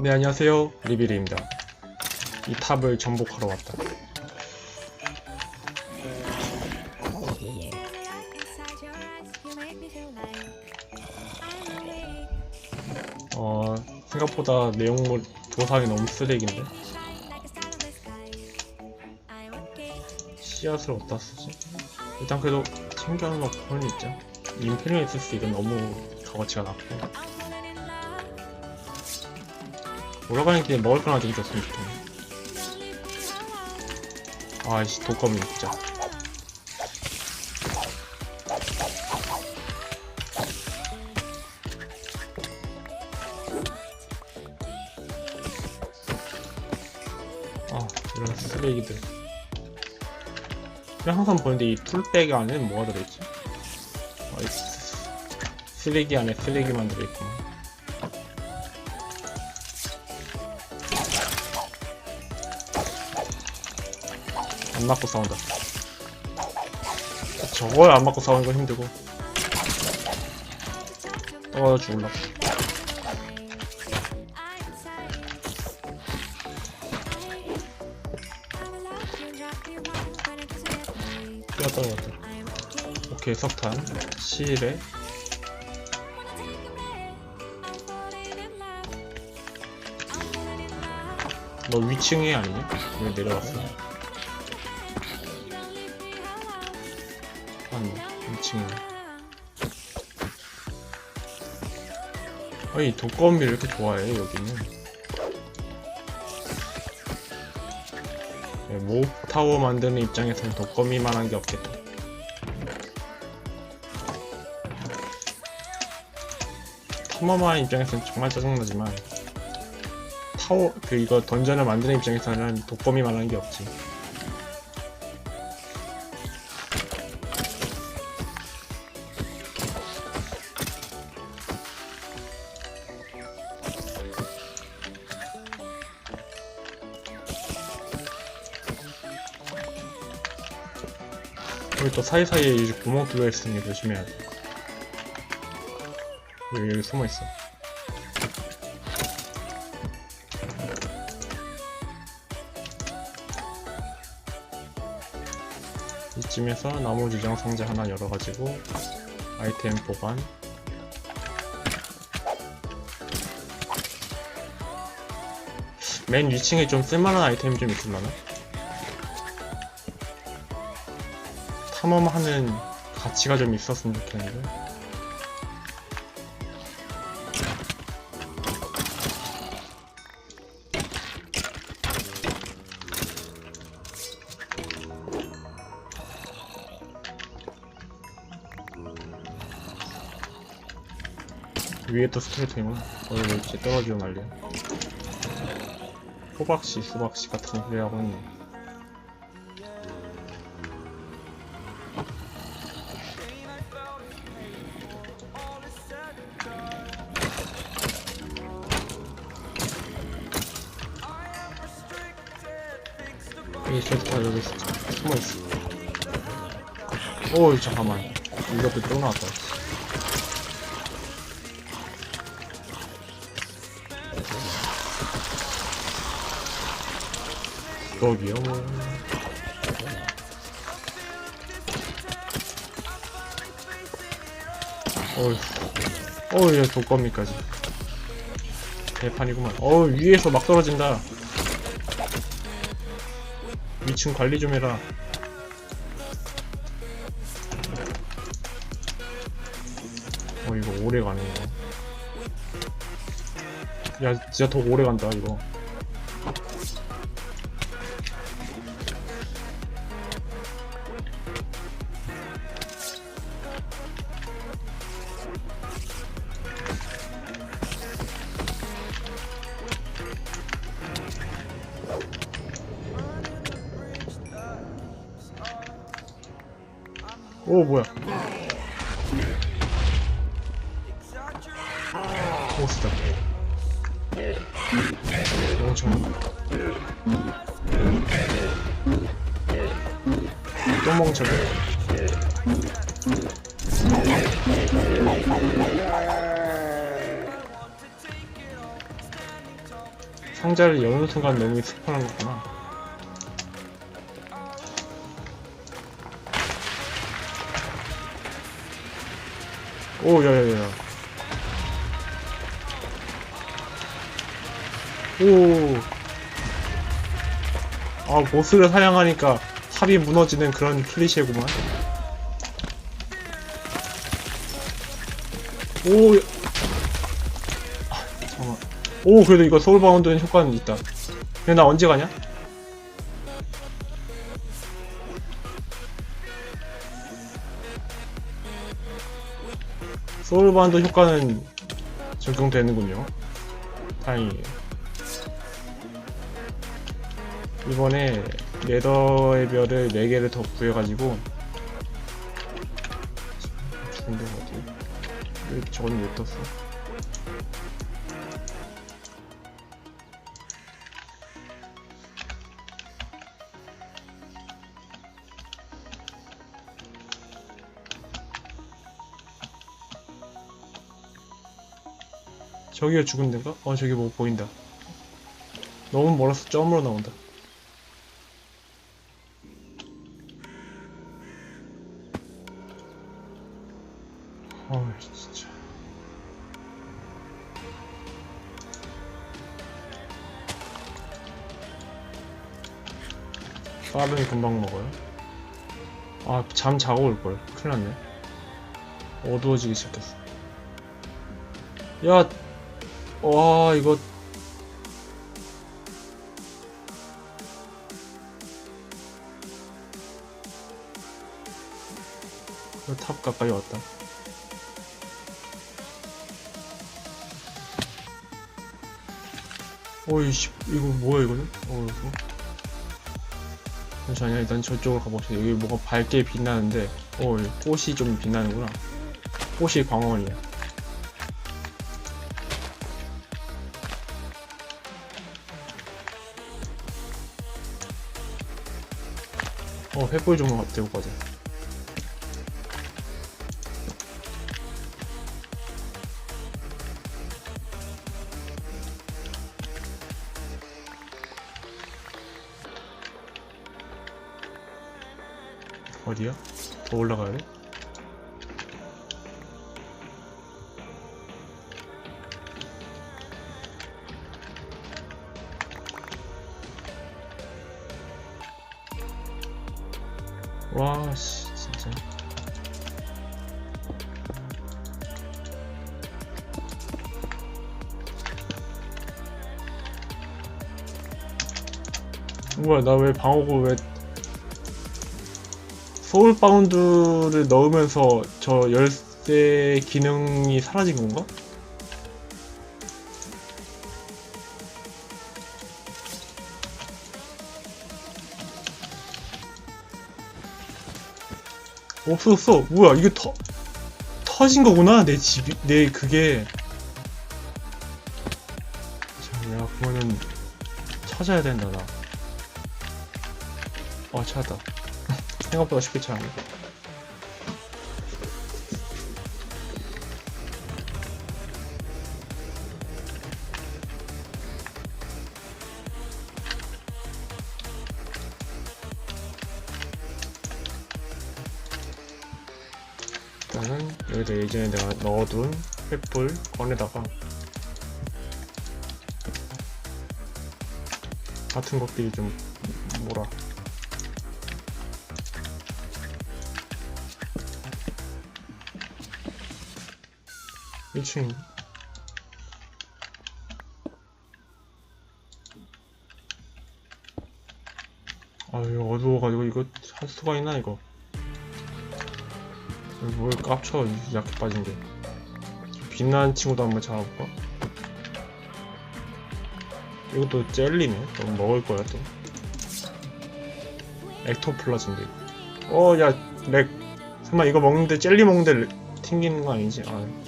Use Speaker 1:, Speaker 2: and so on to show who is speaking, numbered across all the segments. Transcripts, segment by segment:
Speaker 1: 네 안녕하세요. 리비리입니다. 이 탑을 정복하러 왔다. 어 생각보다 내용물 도상이 너무 쓰레기인데? 씨앗을 어디다 쓰지? 일단 그래도 챙겨놓고는 있죠. 인피니티스 이건 너무 값어치가 낮고 돌아가는 길에 먹을 거나 좀 줬으면 좋겠네. 아이씨 독거미 진짜. 아 이런 쓰레기들. 그냥 항상 보는데 이 툴백 안에는 뭐가 들어있지? 아, 쓰레기 안에 쓰레기만 들어있구만 안 맞고 싸운다. 저걸 안 맞고 싸우는 건 힘들고. 떨어져 죽을라. 뛰어 떨어졌다. 오케이, 석탄. 실에. 너 위층이 아니냐? 왜 내려왔어? 2층 아니 독거미를 이렇게 좋아해 여기는? 네, 모타워 만드는 입장에서는 독거미만한 게 없겠다. 타마마 입장에서는 정말 짜증나지만 타워 그 이거 던전을 만드는 입장에서는 독거미만한 게 없지 여기 또 사이사이에 이제 구멍 뚫려 있으니 조심해야 돼. 여기, 여기 숨어 있어. 이쯤에서 나무 지정 상자 하나 열어가지고 아이템 보관. 맨 위층에 좀 쓸만한 아이템이 좀 있을라나? 탐험하는 가치가 좀 있었으면 좋겠는데. 위에 또 스켈레톤이구나. 어디 왜 이렇게 떨어지고 난리야. 호박씨, 수박씨 같은 소리 하고 있네. 오 잠깐만. 이것도 또 나왔다. 여기요. 어휴. 얘 독거미까지. 대판이구만. 어우, 위에서 막 떨어진다. 위층 관리 좀 해라. 오래 가네. 야, 진짜 더 오래 간다, 이거. 보스다 엄청 또 멍청해 상자를 여는 순간 너무 스폰한 거구나. 오, 야야야. 오. 아, 보스를 사냥하니까 합이 무너지는 그런 클리셰구만. 오, 야. 아, 잠깐만. 오, 그래도 이거 소울바운드는 효과는 있다. 근데 나 언제 가냐? 소울바운드 효과는 적용되는군요. 다행이에요. 이번에 네더의 별을 4개를 더 구해가지고 데가 어디? 왜 저건 못 떴어? 저기가 죽은 데인가? 어 저기 뭐 보인다 너무 멀어서 점으로 나온다 쌀은 금방 먹어요? 아 잠 자고 올걸. 큰일 났네. 어두워지기 시작했어. 야 와 이거. 탑 가까이 왔다. 어이씨 이거 뭐야 이거는? 어 이거 잠시만요 일단 저쪽으로 가봅시다. 여기 뭐가 밝게 빛나는데 어 꽃이 좀 빛나는구나. 꽃이 광원이야. 어, 횃불 좀 들고 가자. 어디야? 더 올라가야 돼? 와, 씨, 진짜. 뭐야, 나 왜 방어구 왜 소울 바운드를 넣으면서 저 열쇠 기능이 사라진 건가? 없어졌어. 뭐야, 이게 터, 터진 거구나. 내 집이, 내 그게. 자, 야, 그거는 찾아야 된다, 나. 어, 찾았다. 생각보다 쉽게 찾았네. 일단은 여기다 예전에 내가 넣어둔 횃불 꺼내다가 같은 것끼리 좀 몰아 1층 아유 어두워가지고 이거 할 수가 있나 이거 뭘 깝쳐 약해 빠진 게 빛나는 친구도 한번 잡아볼까? 이것도 젤리네 그럼 먹을 거야 또 엑토플라즈인데 이거 어야렉 설마 이거 먹는데 젤리 먹는데 렉- 튕기는 거 아니지? 아.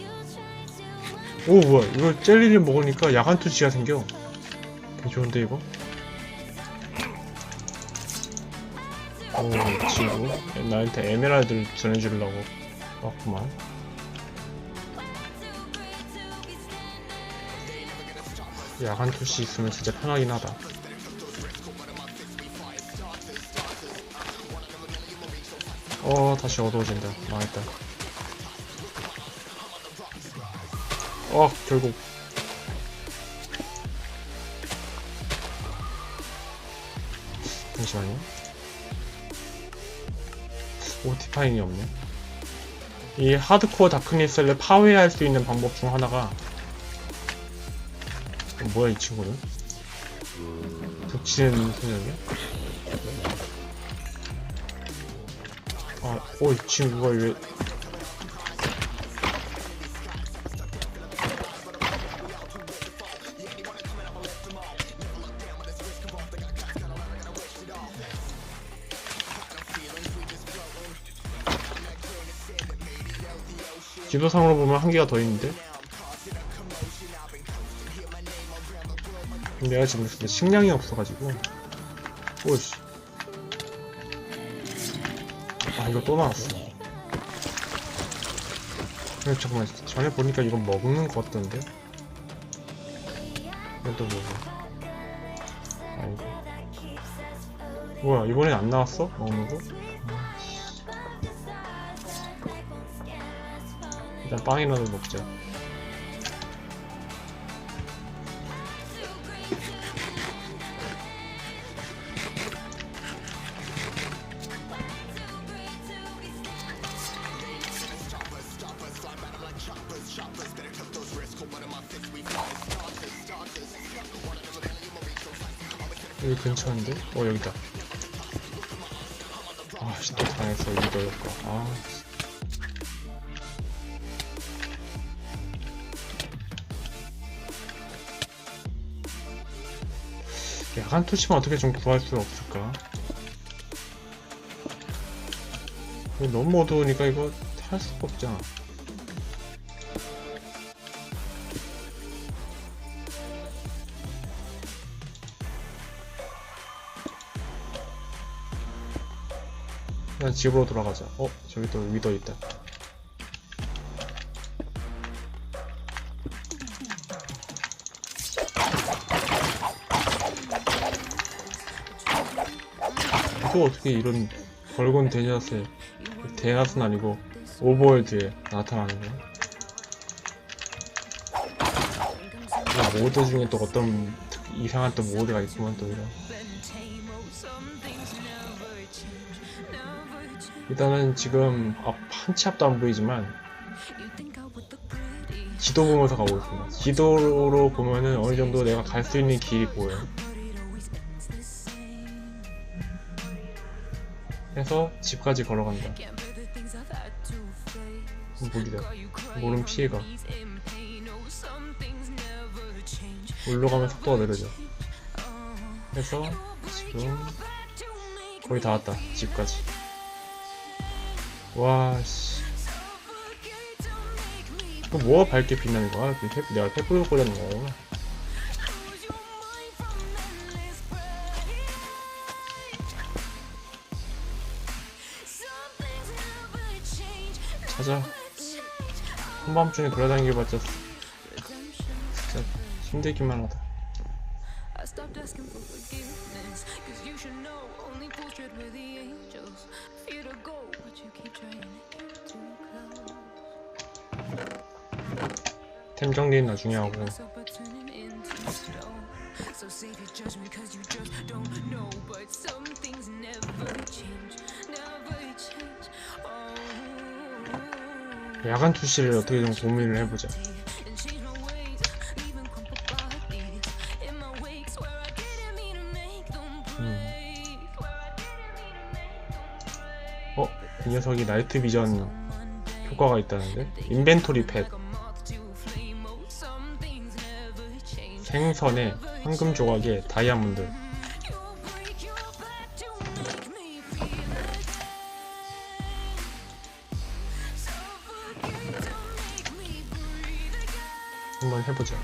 Speaker 1: 오 뭐야 이거 젤리를 먹으니까 야간 투시가 생겨 개 좋은데 이거? 오 친구 나한테 에메랄드를 전해주려고 왔구만 야간 투시 있으면 진짜 편하긴 하다. 어, 다시 어두워진다. 망했다. 어, 결국. 잠시만요. 오티파인이 없네. 이 하드코어 다크니스를 파괴할 수 있는 방법 중 하나가 어, 뭐야 이 친구는? 붙이는 소년이야? 아, 어, 이 친구가 왜 지도상으로 보면 한 개가 더 있는데? 내가 지금 식량이 없어가지고 오씨 아 이거 또 나왔어 근데 잠깐만 전에 보니까 이거 먹는 거 같던데? 이건 또 뭐고 아이고 뭐야 이번엔 안 나왔어? 먹는 거? 일단 빵이라도 먹자. 여기 근처인데? 어 여기다. 아씨 또 당했어 이거 효과. 아. 투시만 어떻게 좀 구할 수 없을까? 너무 어두우니까 이거 할 수가 없잖아. 그냥 집으로 돌아가자. 어, 저기 또 위더 있다. 또 어떻게 이런 벌건 대낮에 대낮은 아니고 오버월드에 나타나는 거야? 이 모드 중에 또 어떤 특- 이상한 또 모드가 있구만 또 이런. 일단은 지금 앞, 한치 앞도 안 보이지만 지도 보면서 가고 있습니다. 지도로 보면은 어느 정도 내가 갈 수 있는 길이 보여요 해서 집까지 걸어간다. 무리다. 모른 피해가. 올라가면 속도가 느려져. 해서 지금 거의 다 왔다 집까지. 와 씨. 이거 뭐가 밝게 빛나는 거야? 그 탭- 내가 탭을 꽂았는 거구 나 찾아 한밤중에 돌아다니기봤자 진짜 힘들기만 하다. 템 정리는 나중에 하고 야간 투시를 어떻게 좀 고민을 해보자. 어? 이 녀석이 나이트 비전 효과가 있다는데? 인벤토리 펫 생선에 황금 조각에 다이아몬드 한번 해보자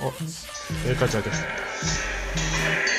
Speaker 1: 어? 여기까지 하겠습니다